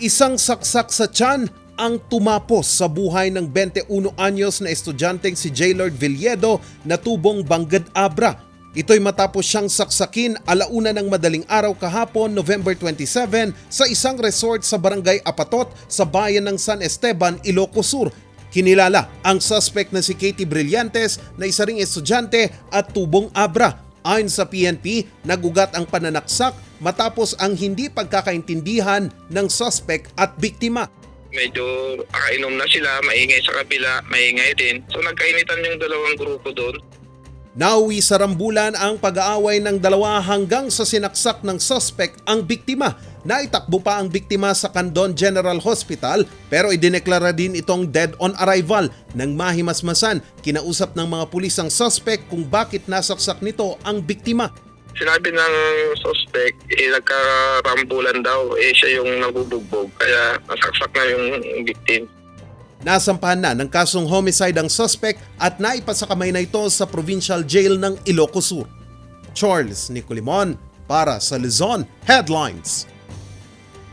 Isang saksak sa tiyan ang tumapos sa buhay ng 21 anyos na estudyanteng si Jaylord Villedo na tubong Banggad Abra. Ito'y matapos siyang saksakin alauna ng madaling araw kahapon November 27 sa isang resort sa barangay Apatot sa bayan ng San Esteban, Ilocos Sur. Kinilala ang suspect na si Katie Brillantes na isa ring estudyante at tubong Abra. Ayon sa PNP, nagugat ang pananaksak matapos ang hindi pagkakaintindihan ng suspect at biktima. medyo akainom na sila, maingay sa kabila, maingay din. So nagkainitan yung dalawang grupo doon. Nauwi sa rambulan ang pag-aaway ng dalawa hanggang sa sinaksak ng suspect ang biktima. Naitakbo pa ang biktima sa Candon General Hospital pero idineklara din itong dead on arrival. Nang mahimasmasan, kinausap ng mga pulis ang suspect kung bakit nasaksak nito ang biktima. Sinabi ng suspect, eh, nagkarambulan daw, eh siya yung nabubugbog. Kaya nasaksak na yung victim. Nasampahan na ng kasong homicide ang suspect at naipasakamay na ito sa provincial jail ng Ilocos Sur. Charles Nicolimon para sa Luzon Headlines.